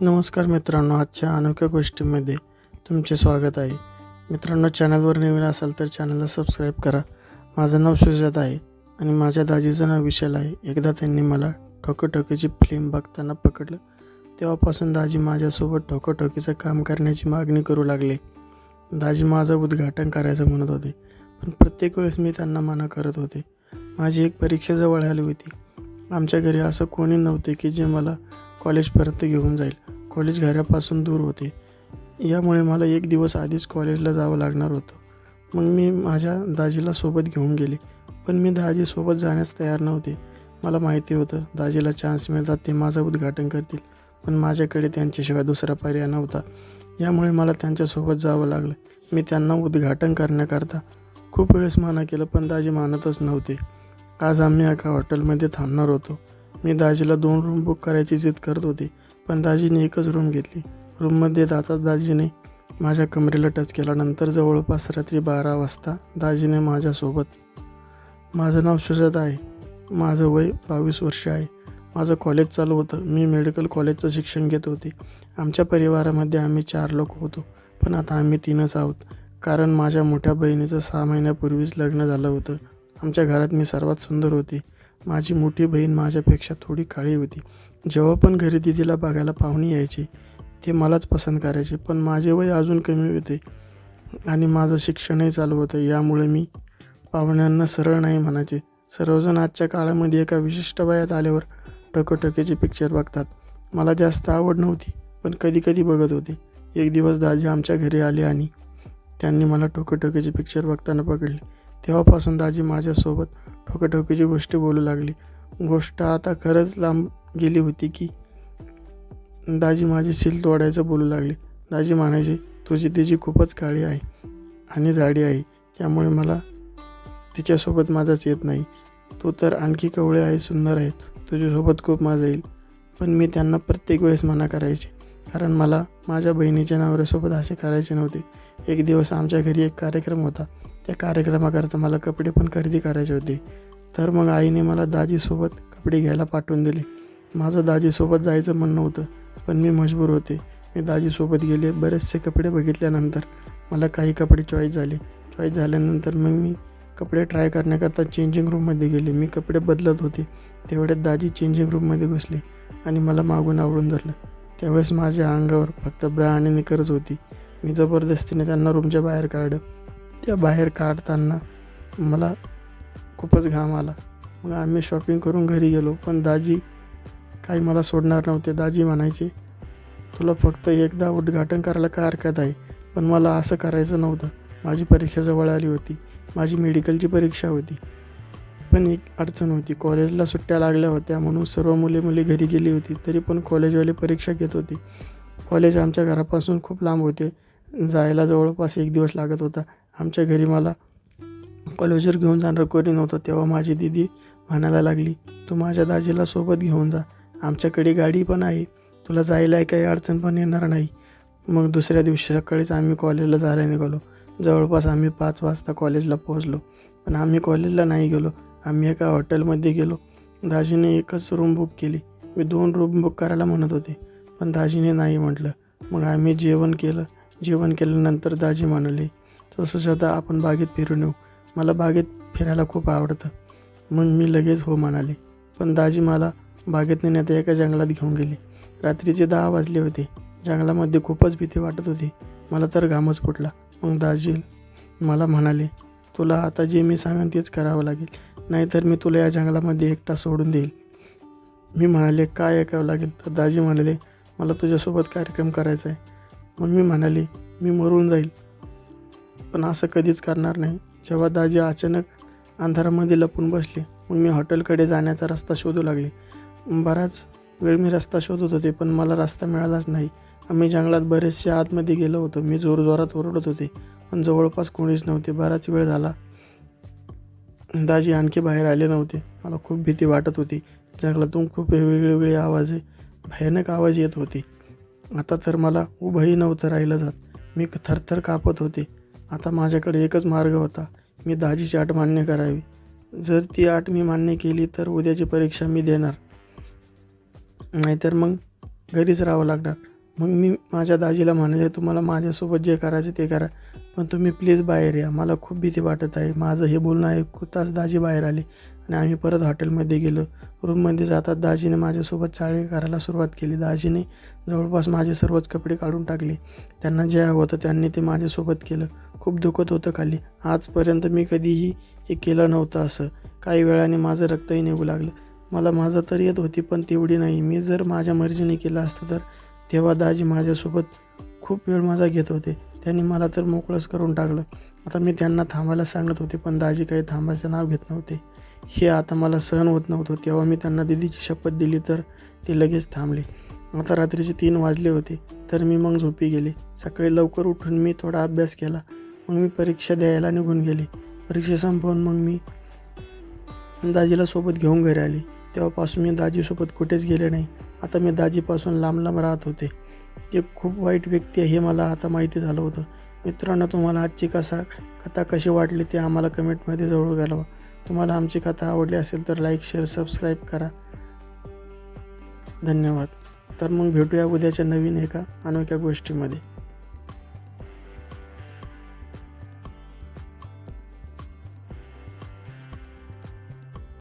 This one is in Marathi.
नमस्कार मित्रांनो आजच्या अनोख्या गोष्टीमध्ये तुमचे स्वागत आहे. मित्रांनो चॅनलवर नवीन असाल तर चॅनलला सबस्क्राईब करा. माझं नाव सुजात आहे आणि माझ्या दाजीचं नाव विशाल आहे. एकदा त्यांनी मला ठोकोठोकीची फिल्म बघताना पकडलं. तेव्हापासून दाजी माझ्यासोबत ठोकोठोकीचं काम करण्याची मागणी करू लागले. दाजी माझं उद्घाटन करायचं म्हणत होते पण प्रत्येक वेळेस मी त्यांना मना करत होते. माझी एक परीक्षा जवळ आली होती. आमच्या घरी असं कोणी नव्हते की जे मला कॉलेजपर्यंत घेऊन जाईल. कॉलेज घरापासून दूर होते. यामुळे मला एक दिवस आधीच कॉलेजला जावं लागणार होतं. मग मी माझ्या दाजीला सोबत घेऊन गेले. पण मी दाजीसोबत जाण्यास तयार नव्हते. मला माहिती होतं दाजीला चान्स मिळतात ते माझं उद्घाटन करतील. पण माझ्याकडे त्यांच्याशिवाय दुसरा पर्याय नव्हता. यामुळे मला त्यांच्यासोबत जावं लागलं. मी त्यांना उद्घाटन करण्याकरता खूप वेळेस माना केलं पण दाजी मानतच नव्हते. आज आम्ही एका हॉटेलमध्ये थांबणार होतो. मी दाजीला दोन रूम बुक करायची जिद करत होते. पण दाजीने एकच रूम घेतली. रूममध्ये जाताच दाजीने माझ्या कमरेला टच केला. नंतर जवळपास रात्री बारा वाजता दाजीने माझ्यासोबत माझं नाव सुजात आहे. माझं वय बावीस वर्ष आहे. माझं कॉलेज चालू होतं. मी मेडिकल कॉलेजचं शिक्षण घेत होते. आमच्या परिवारामध्ये आम्ही चार लोक होतो. पण आता आम्ही तीनच आहोत. कारण माझ्या मोठ्या बहिणीचं सहा महिन्यापूर्वीच लग्न झालं होतं. आमच्या घरात मी सर्वात सुंदर होते. माझी मोठी बहीण माझ्यापेक्षा थोडी काळी होती. जेव्हा पण घरी दिदीला बघायला पाहुणे यायचे ते मलाच पसंत करायचे पण माझे वय अजून कमी होते आणि माझं शिक्षणही चालू होतं. यामुळे मी पाहुण्यांना सरळ नाही म्हणायचे. सर्वजण आजच्या काळामध्ये एका विशिष्ट वयात आल्यावर टकोटकीचे पिक्चर बघतात. मला जास्त आवड नव्हती पण कधी कधी बघत होते. एक दिवस दाजी आमच्या घरी आले आणि त्यांनी मला टोकेटोकीचे पिक्चर बघताना पकडले. तेव्हापासून दाजी माझ्यासोबत ठोकाठोकीची गोष्ट बोलू लागली. गोष्ट आता खरंच लांब गेली होती की दाजी माझी सील तोडायचं बोलू लागले. दाजी म्हणायचे तुझी तिची खूपच काळी आहे आणि जाडी आहे त्यामुळे मला तिच्यासोबत माझाच येत नाही. तू तर आणखी कवळे आहे सुंदर आहेत तुझ्यासोबत खूप मजा येईल. पण मी त्यांना प्रत्येक वेळेस मना करायचे. कारण मला माझ्या बहिणीच्या नवऱ्यासोबत असे करायचे नव्हते. एक दिवस आमच्या घरी एक कार्यक्रम होता. त्या कार्यक्रमाकरता मला कपडे पण खरेदी करायचे होते. तर मग आईने मला दाजीसोबत कपडे घ्यायला पाठवून दिले. माझं दाजीसोबत जायचं म्हणणं होतं पण मी मजबूर होते. मी दाजीसोबत गेले बरेचसे कपडे बघितल्यानंतर मला काही कपडे चॉईस झाले. चॉईस झाल्यानंतर मग मी कपडे ट्राय करण्याकरता चेंजिंग रूममध्ये गेले. मी कपडे बदलत होते. तेवढ्यात दाजी चेंजिंग रूममध्ये घुसले आणि मला मागून आवडून धरलं. त्यावेळेस माझ्या अंगावर फक्त ब्रा आणि निकरच होती. मी जबरदस्तीने त्यांना रूमच्या बाहेर काढलं. त्या बाहेर काढताना मला खूपच घाम आला. मग आम्ही शॉपिंग करून घरी गेलो पण दाजी काही मला सोडणार नव्हते. दाजी म्हणायचे तुला फक्त एकदा उद्घाटन करायला काय हरकत आहे? पण मला असं करायचं नव्हतं. माझी परीक्षा जवळ आली होती. माझी मेडिकलची परीक्षा होती. पण एक अडचण होती. कॉलेजला सुट्ट्या लागल्या होत्या. म्हणून सर्व मुले मुली घरी गेली होती. तरी पण कॉलेजवाले परीक्षा घेत होती. कॉलेज आमच्या घरापासून खूप लांब होते. जायला जवळपास एक दिवस लागत होता. आमच्या घरी मला कॉलेजवर घेऊन जाणार कोणी नव्हतं तेव्हा माझी दिदी म्हणायला लागली तू माझ्या दाजीला सोबत घेऊन जा आमच्याकडे गाडी पण आहे तुला जायला काही अडचण पण येणार नाही. मग दुसऱ्या दिवशी सकाळीच आम्ही कॉलेजला जायला निघालो. जवळपास आम्ही पाच वाजता कॉलेजला पोहोचलो. पण आम्ही कॉलेजला नाही गेलो आम्ही एका हॉटेलमध्ये गेलो. दाजीने एकच रूम बुक केली. मी दोन रूम बुक करायला म्हणत होते पण दाजीने नाही म्हटलं. मग आम्ही जेवण केलं. जेवण केल्यानंतर दाजी म्हणाले तर सुजाता आपण बागेत फिरून येऊ. मला बागेत फिरायला खूप आवडतं. मग मी लगेच हो म्हणाले. पण दाजी मला बागेत नेण्यात एका जंगलात घेऊन गेले. रात्रीचे दहा वाजले होते. जंगलामध्ये खूपच भीती वाटत होती. मला तर घामच फुटला. मग दाजी मला म्हणाले तुला आता जे मी सांगेन तेच करावं लागेल. नाहीतर मी तुला या जंगलामध्ये एकटा सोडून देईल. मी म्हणाले काय ऐकावं लागेल? तर दाजी म्हणाले मला तुझ्यासोबत कार्यक्रम करायचा आहे. मग मी म्हणाले मी मरून जाईल. पण असं कधीच करणार नाही. जेव्हा दाजी अचानक अंधारामध्ये लपून बसले मग मी हॉटेलकडे जाण्याचा रस्ता शोधू लागले. बराच वेळ मी रस्ता शोधत होते पण मला रस्ता मिळालाच नाही. आम्ही जंगलात बरेचसे आतमध्ये गेलो होतो. मी जोरजोरात ओरडत होते पण जवळपास कोणीच नव्हते. बराच वेळ झाला. दाजी आणखी बाहेर आले नव्हते. मला खूप भीती वाटत होती. जंगलातून खूप वेगवेगळे आवाज भयानक आवाज येत होते. आता तर मला उभंही नव्हतं राहिलं जात. मी थरथर कापत होते. आता माझ्याकडे एकच मार्ग होता. मी दाजीची आठ मान्य करावी. जर ती आठ मी मान्य केली तर उद्याची परीक्षा मी देणार. नाहीतर मग घरीच राहावं लागणार. मग मी माझ्या दाजीला म्हणाले तुम्हाला माझ्यासोबत जे करायचं ते करा. पण तुम्ही प्लीज बाहेर या. मला खूप भीती वाटत आहे. माझं हे बोलणं ऐकताच दाजी बाहेर आले. आणि आम्ही परत हॉटेलमध्ये गेलो. रूममध्ये जातात दाजीने माझ्यासोबत चाळे करायला सुरुवात केली. दाजीने जवळपास माझे सर्वच कपडे काढून टाकले. त्यांना जे हवं होतं त्यांनी ते माझ्यासोबत केलं. खूप दुखत होतं खाली. आजपर्यंत मी कधीही हे केलं नव्हतं असं. काही वेळाने माझं रक्तही निघू लागलं. मला माझं तर येत होती पण तेवढी नाही. मी जर माझ्या मर्जीने केलं असतं तर? तेव्हा दाजी माझ्यासोबत खूप वेळ माझा घेत होते. त्यांनी मला तर मोकळंच करून टाकलं. आता मी त्यांना थांबायला सांगत होते पण दाजी काही थांबायचं नाव घेत नव्हते. हे आता मला सहन होत नव्हतं. तेव्हा मी त्यांना दिदीची शपथ दिली तर ते लगेच थांबले. आता रात्रीचे तीन वाजले होते तर मी मग झोपी गेले. सकाळी लवकर उठून मी थोडा अभ्यास केला. मग मी परीक्षा द्यायला निघून गेले. परीक्षा संपवून मग मी दाजीला सोबत घेऊन घरी आले. तेव्हापासून मी दाजीसोबत कुठेच गेले नाही. आता मी दाजीपासून लांब लांब राहत होते. ते खूप वाईट व्यक्ती आहे हे मला आता माहिती झालं होतं. मित्रांनो तुम्हाला आजची कसा कथा कशी वाटली ते आम्हाला कमेंटमध्ये जवळ घालवा. तुम्हाला आमची कथा आवडली असेल तर लाईक शेअर सबस्क्राईब करा. धन्यवाद. तर मग भेटूया उद्याच्या नवीन एका अनोख्या गोष्टीमध्ये.